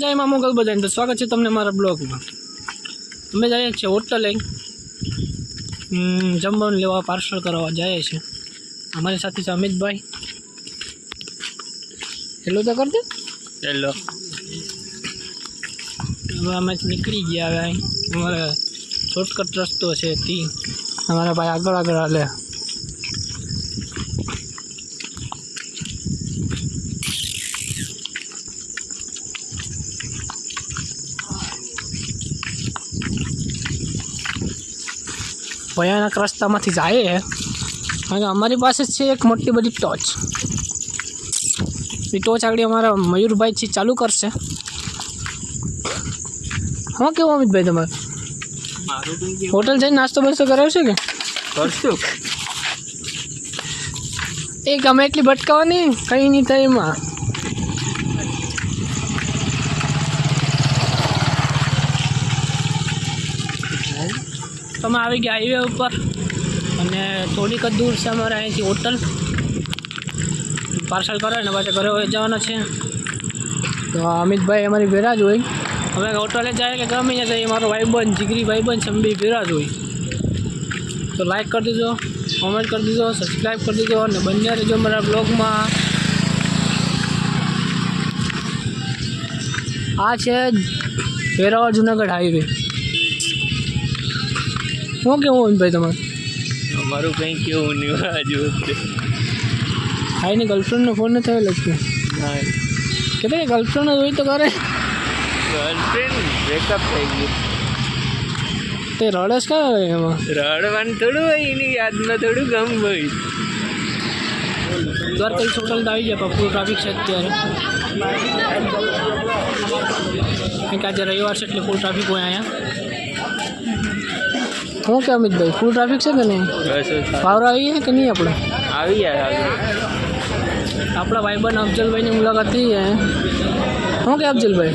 જય માં મોગલ બધાને તો સ્વાગત છે તમને મારા બ્લોગમાં. અમે જઈએ છીએ હોટલે. જમવાનું લેવા પાર્સલ કરવા જઈએ છીએ. અમારી સાથે છે અમિતભાઈ. હેલો તો કરજો. હેલો હવે અમે નીકળી ગયા હવે. અમારે શોર્ટકટ રસ્તો છે તી અમારા ભાઈ આગળ આગળ હાલે. ભયાનક રસ્તામાંથી જાય અને અમારી પાસે છે એક મોટી બધી ટોચ. એ ટોચ આગળ અમારા મયુરભાઈ છે ચાલુ કરશે. હા કેવું અમિતભાઈ તમારે? હોટલ જઈને નાસ્તો બાસ્તો કરાવશે કે? કરશું. એ ગમે એટલી ભટકાવાની કંઈ નહીં થાય એમાં. તમે આવી ગયા હાઈવે ઉપર. અને થોડીક જ દૂર છે અમારે અહીંથી હોટલ. પાર્સલ કરે ને પાછા ઘરે જવાના છે. તો અમિતભાઈ અમારી ભેરા જ હોય. અમે હોટલે જાય કે ગમે ત્યાં જઈએ મારો ભાઈબંધ જીગરી ભાઈબંધ છે, અમે ભેરા હોય. તો લાઈક કરી દીજો કોમેન્ટ કરી દીજો સબસ્ક્રાઈબ કરી દીજો અને બંને રહેજો મારા બ્લોગમાં આ છે વેરાવળ જુનાગઢ હાઈવે શું કેવું ભાઈ તમારે? અમારું કંઈ કેવું નહીં હજુ એની ગર્લફ્રેન્ડનો ફોન નથી થયેલો છે ના. કે ભાઈ ગર્લફ્રેન્ડ હોય તો કરે. ગર્લફ્રેન્ડ બ્રેકઅપ થઈ ગયું. તે રડસ કાં હોય એમાં? રડવાનું થોડું હોય એની યાદમાં થોડું ગમ હોય. દ્વારકા હોટલ તો આવી ગયા પપ્પુ ટ્રાફિક છે અત્યારે. કારણ કે આજે રવિવાર છે એટલે ફૂલ ટ્રાફિક હોય અહીંયા. શું કે અમિતભાઈ ફૂલ ટ્રાફિક છે કે નહીં બસ પાવરા આવી છે કે નહીં આપણે આવી યાર આપણા ભાઈબંધ અફજલભાઈની મુલાકાત થઈ છે શું કે અફજલભાઈ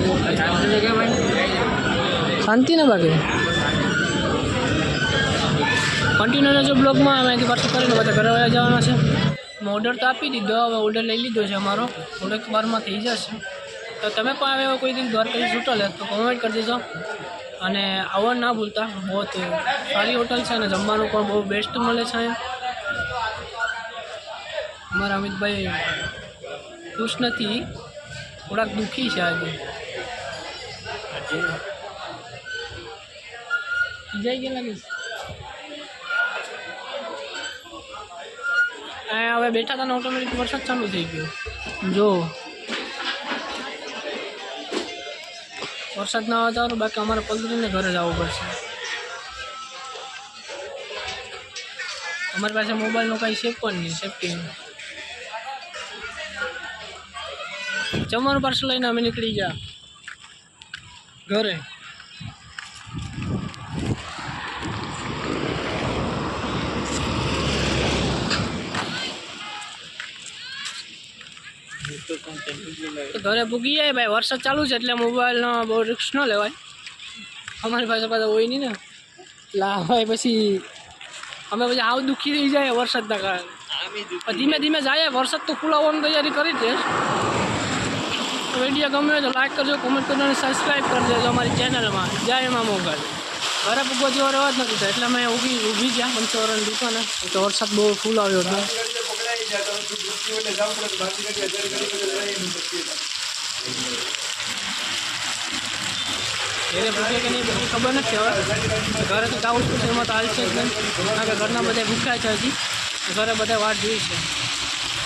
શાંતિ ને બાકી કન્ટિન્યુ રહેજો બ્લોગમાં અમે અહીંથી પાછું કરીને બધા ઘરે વયા જવાના છે મેં ઓર્ડર તો આપી દીધો હવે ઓર્ડર લઈ લીધો છે અમારો થોડીક વારમાં થઈ જશે તો તમે પણ આવે કોઈ દિન દ્વારકાથી છૂટો લે તો કોમેન્ટ કરી દેજો અને આવવા ના ભૂલતા બહુ સારી હોટલ છે અને જમવાનું પણ બહુ બેસ્ટ મળે છે. અમારા અમિતભાઈ ખુશ નથી. થોડાક દુઃખી છે આજે. જઈ ગયા લાગીશ અહીંયા હવે બેઠા હતા ઓટોમેટિક વરસાદ ચાલુ થઈ ગયો. જો. વરસાદ ના આવે તો બાકી અમારે પલટીને ઘરે જવું પડશે. અમારી પાસે મોબાઈલનો કાંઈ સેફ પણ નહીં સેફટી જમવાનું પાર્સલ લઈને અમે નીકળી ગયા. ઘરે. ઘરે ભૂગી જાય ભાઈ, વરસાદ ચાલુ છે એટલે મોબાઈલનો બહુ રિક્સ ન લેવાય. અમારી પાસે પાછા હોય નહીં ને. લા ભાઈ પછી અમે પછી આવું દુઃખી થઈ જાય વરસાદના કારણે. ધીમે ધીમે જાય, વરસાદ તો ખુલાવવાની તૈયારી કરી છે. વીડિયો ગમે તો લાઈક કરજો કોમેન્ટ કરજો અને સબસ્ક્રાઈબ કરજો અમારી ચેનલમાં જય એમાં મોગલ. ઘરે પૂગવા જેવો રહેવા જ નથી એટલે અમે ઊભી ઊભી ગયા પંચાવરણ દુકાને. તો વરસાદ બહુ ફૂલ આવ્યો હતો. એને ભૂખ્યા કે નહીં પછી ખબર નથી હવે ઘરે તો જવું જ પડશે એમાં તો હાલ છે જ નહીં કારણ કે ઘરના બધા ભૂખ્યા છે હજી ઘરે બધા વાટ જોઈ છે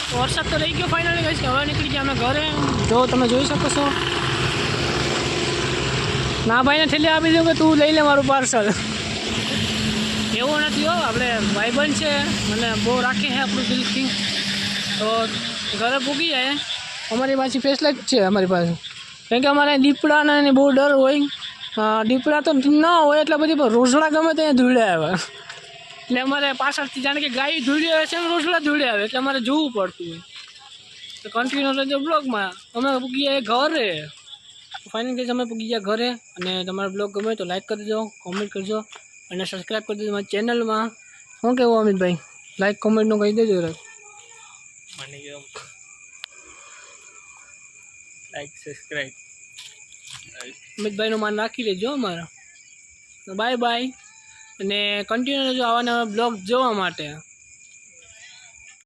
તો વરસાદ તો રહી ગયો ફાઇનલી ગઈ છે હવે નીકળી ગયા અમે ઘરે જો તમે જોઈ શકો છો ના ભાઈને ઠેલી આપી દઉં કે તું લઈ લે મારું પાર્સલ એવું નથી હો, આપણે ભાઈબંધ છે, મને બહુ રાખે છે આપણું દિલથી. તો ઘરે પૂગી જાય. અમારી પાસે ફેસલાઇટ છે અમારી પાસે. કેમ કે અમારે દીપડાના ને બહુ ડર હોય. દીપડા તો ના હોય એટલે બધી પણ રોઝડા ગમે ત્યાં ધૂળે આવે. એટલે અમારે પાછળથી જાણે કે ગાય ધૂળી આવે છે રોસડા ધૂળે આવે, એટલે અમારે જોવું પડતું હોય. તો કન્ટિન્યુ રહેજો બ્લોગમાં. અમે પૂગી જાય ઘરે. ફાઇનલ કે અમે પૂગી ગયા ઘરે. અને તમારો બ્લોગ ગમે તો લાઈક કરી દેજો કોમેન્ટ કરજો અને સબસ્ક્રાઈબ કરી દેજો મારી ચેનલમાં શું કહેવું અમિતભાઈ? લાઈક કોમેન્ટનું કહી દેજો રસ મને લાઈક સબસ્ક્રાઈબ અમિતભાઈનું માન રાખી લેજો અમારા બાય બાય અને કન્ટિન્યુ જો આવા નવા બ્લોગ જોવા માટે.